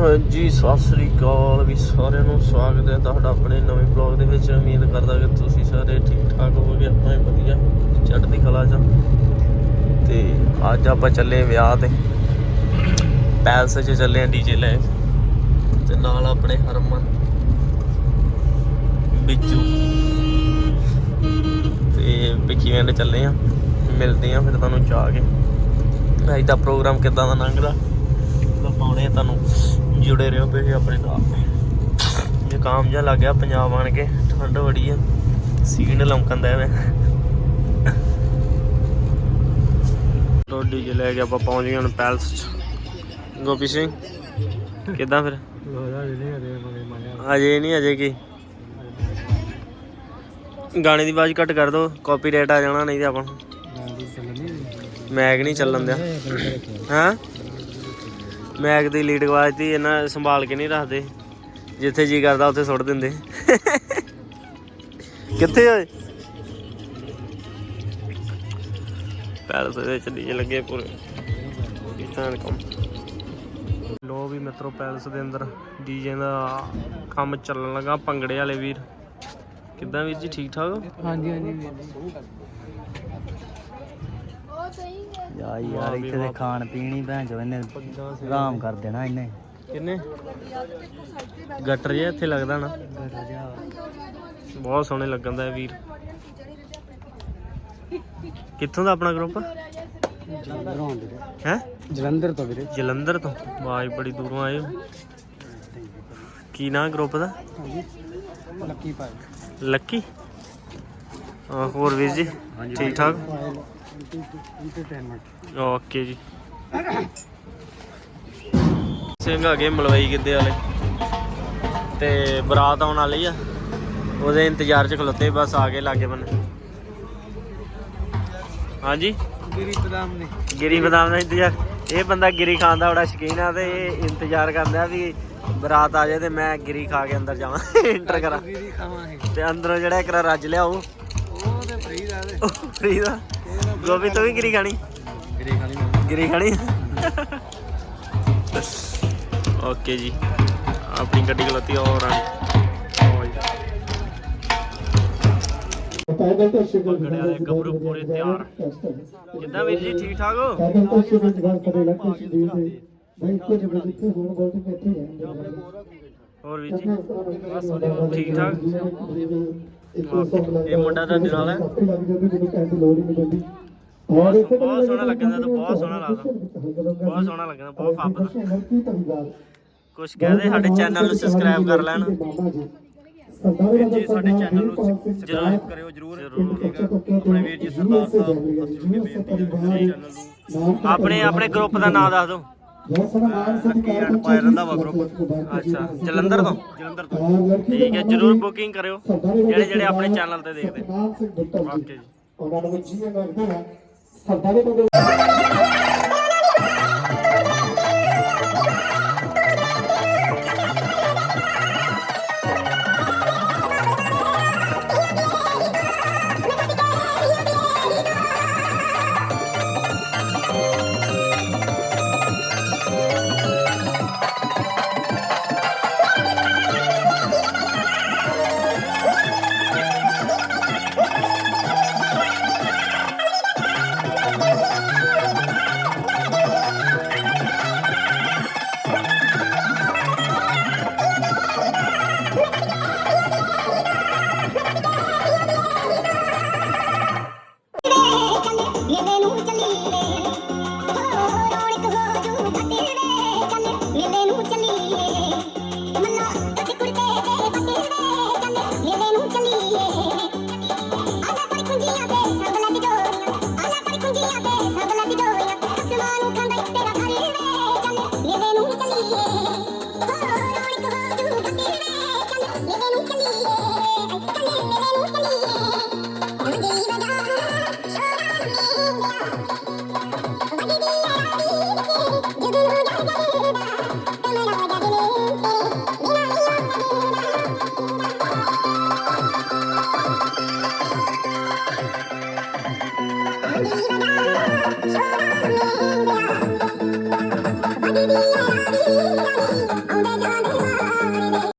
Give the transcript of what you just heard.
ਹਾਂਜੀ, ਸਤਿ ਸ੍ਰੀ ਅਕਾਲ ਵੀ ਸਾਰਿਆਂ ਨੂੰ ਸਵਾਗਤ ਹੈ ਤੁਹਾਡਾ ਆਪਣੇ ਨਵੇਂ ਬਲੌਗ ਦੇ ਵਿੱਚ। ਉਮੀਦ ਕਰਦਾ ਕਿ ਤੁਸੀਂ ਸਾਰੇ ਠੀਕ ਠਾਕ ਹੋਵੋਗੇ, ਆਪਾਂ ਵੀ ਵਧੀਆ। ਚੜ੍ਹਦੀ ਕਲਾ 'ਚ ਤੇ ਅੱਜ ਆਪਾਂ ਚੱਲੇ ਵਿਆਹ ਤੇ। ਪੈਲਸ 'ਚ ਚੱਲੇ ਆ ਡੀਜੇ ਲੈ ਕੇ। ਤੇ ਨਾਲ ਆਪਣੇ ਹਰਮਨ, ਬਿੱਜੂ। ਤੇ ਵਿੱਕੀ ਵੰਡ ਚੱਲੇ ਆ ਮਿਲਦੇ ਆ ਫਿਰ ਤੁਹਾਨੂੰ ਜਾ ਕੇ। ਅੱਜ ਦਾ ਪ੍ਰੋਗਰਾਮ ਕਿੱਦਾਂ ਦਾ ਲੰਘਦਾ? ਆ ਤੁਹਾਨੂੰ ਜੁੜੇ ਰਹੋ ਬੇ ਆਪਣੇ ਨਾਲ। ਜ਼ੁਕਾਮ ਜਿਹਾ ਲੱਗ ਗਿਆ ਪੰਜਾਬ ਆਣ ਕੇ ਠੰਡ ਬੜੀ ਆ ਸੀਨ ਲਮਕਣ ਦਾ ਮੈਂ। ਰੋਡੀ ਜੇ ਲੈ ਕੇ ਆਪਾਂ ਪਹੁੰਚ ਗਏ ਹੁਣ ਪੈਲਸ ਚ। ਗੋਪੀ ਸਿੰਘ ਕਿੱਦਾਂ ਫਿਰ? ਅਜੇ ਨਹੀਂ ਅਜੇ ਕੀ? ਗਾਣੇ ਦੀ ਆਵਾਜ਼ ਘੱਟ ਕਰ ਦੋ ਕਾਪੀਰਾਈਟ ਆ ਜਾਣਾ ਨਹੀਂ ਤੇ ਆਪਾਂ ਨੂੰ। ਮੈਗ ਨਹੀਂ ਚੱਲਣ ਦਿਆ? ਹਾਂ? ਮੈਗ ਦੀ ਲੀਡ ਆਵਾਜ਼ ਇਹਨਾਂ ਸੰਭਾਲ ਕੇ ਨਹੀਂ ਰੱਖਦੇ। ਜਿੱਥੇ ਜੀ ਕਰਦਾ, ਉੱਥੇ ਸੁੱਟ ਦਿੰਦੇ। ਕਿੱਥੇ ਓਏ? ਪੈਲਸ ਦੇ ਵਿੱਚ ਡੀਜੇ ਲੱਗੇ ਪੂਰੇ। ਇਤਾਂ ਕੰਮ। ਲੋ ਵੀ ਮਿੱਤਰੋ, ਪੈਲਸ ਦੇ ਅੰਦਰ ਡੀਜੇ ਦਾ ਕੰਮ ਚੱਲਣ ਲੱਗਾ, ਭੰਗੜੇ ਵਾਲੇ ਵੀਰ। ਕਿੱਦਾਂ ਵੀਰ ਜੀ ਠੀਕ ਠਾਕ ਹੋ? ਹਾਂਜੀ ਹਾਂਜੀ ਯਾਰ ਯਾਰ ਇੱਥੇ ਤੇ ਖਾਣ ਪੀਣ ਹੀ ਭੈਣ ਚੋ ਇਹਨੇ ਆਰਾਮ ਕਰ ਦੇਣਾ ਇਹਨੇ। ਕਿੰਨੇ? ਗਟਰ ਜਿਹਾ ਇੱਥੇ ਲੱਗਦਾ ਨਾ। ਬਹੁਤ ਸੋਹਣੇ ਲੱਗਣ ਦਾ ਇਹ ਵੀਰ। ਕਿੱਥੋਂ ਦਾ ਆਪਣਾ ਗਰੁੱਪ ਹੈ? ਜਲੰਧਰ ਤੋਂ ਵੀਰੇ। ਜਲੰਧਰ ਤੋਂ? ਆਵਾਜ਼ ਬੜੀ ਦੂਰੋਂ ਆਏ ਹੋ। ਕੀ ਨਾਂ ਗਰੁੱਪ ਦਾ? ਲੱਕੀ ਹੋਰ ਵੀਰ ਜੀ ਠੀਕ ਠਾਕ? ਓਕੇ ਜੀ। ਸਿੰਘ ਆ ਗਏ ਮਲਵਈ ਵਾਲੇ। ਤੇ ਬਰਾਤ ਆਉਣ ਵਾਲੀ ਆ। ਉਹਦੇ ਇੰਤਜ਼ਾਰ 'ਚ ਖਲੋਤੇ ਬਸ ਆ ਗਏ ਲਾਗੇ ਬੰਨੇ। ਹਾਂਜੀ? ਗਿਰੀ ਬਦਾਮ ਨੇ। ਗਿਰੀ ਬਦਾਮ ਦਾ ਇੰਤਜ਼ਾਰ। ਇਹ ਬੰਦਾ ਗਿਰੀ ਖਾਣ ਦਾ ਬੜਾ ਸ਼ੌਕੀਨ ਆ ਤੇ ਇਹ ਇੰਤਜ਼ਾਰ ਕਰਦਾ ਵੀ ਬਰਾਤ ਆ ਜਾਏ ਤੇ ਮੈਂ ਗਿਰੀ ਖਾ ਕੇ ਅੰਦਰ ਜਾਵਾਂ ਇੰਟਰ ਕਰਾਂ। ਗਿਰੀ ਖਾਵਾਂਗੇ। ਤੇ ਅੰਦਰੋਂ ਜਿਹੜਾ ਇੱਕ ਰੱਜ ਲਿਆਓ ਉਹ। ਤੇ ਫਰੀ ਦਾ ਫਰੀ ਦਾ ਗੋਬੀ ਤੂੰ ਵੀ ਗਿਰੀ ਖਾਣੀ? ਗਿਰੀ ਖਾਣੀ ਗਿਰੀ ਖਾਣੀ? ਓਕੇ ਜੀ। ਆਪਣੀ ਗੱਡੀ ਦੇ ਗੱਭਰੂ ਪੂਰੇ ਤਿਆਰ। ਕਿੱਦਾਂ ਵੀਰ ਜੀ ਠੀਕ ਠਾਕ ਹੋ? ਹੋਰ ਵੀਰ ਜੀ। ਠੀਕ ਠਾਕ? ਇਹ ਮੁੰਡਾ ਤੁਹਾਡੇ ਨਾਲ ਹੈ ਬਹੁਤ ਬਹੁਤ ਸੋਹਣਾ ਲੱਗਦਾ ਤਾਂ ਬਹੁਤ ਸੋਹਣਾ ਲੱਗਦਾ ਬਹੁਤ ਸੋਹਣਾ ਲੱਗਦਾ ਬਹੁਤ ਫੱਬਦਾ ਕੁਛ ਕਹਦੇ ਸਾਡੇ ਚੈਨਲ ਨੂੰ ਸਬਸਕ੍ਰਾਈਬ ਕਰ ਲੈਣ ਵੀਰ ਜੀ ਸਾਡੇ ਚੈਨਲ ਨੂੰ ਸਬਸਕ੍ਰਾਈਬ ਕਰਿਓ ਜਰੂਰ ਆਪਣੇ ਵੀਰ ਜੀ ਸਰਦਾਰ ਸਾਹਿਬ ਬੇਨਤੀ ਹੈ ਆਪਣੇ ਆਪਣੇ ਗਰੁੱਪ ਦਾ ਨਾਮ ਦੱਸ ਦਿਓ ਗਰੁੱਪ ਅੱਛਾ ਜਲੰਧਰ ਤੋਂ? ਜਲੰਧਰ ਤੋਂ। ਠੀਕ ਹੈ ਜਰੂਰ ਬੁਕਿੰਗ ਕਰਿਓ। ਜਿਹੜੇ ਜਿਹੜੇ ਆਪਣੇ ਚੈਨਲ ਤੇ ਦੇਖਦੇ। ਓਕੇ ਜੀ। ਉਹਨਾਂ ਨੂੰ ਜੀ ਹੈ ਸਰਦਾਰੇ ਨੂੰ 何色だ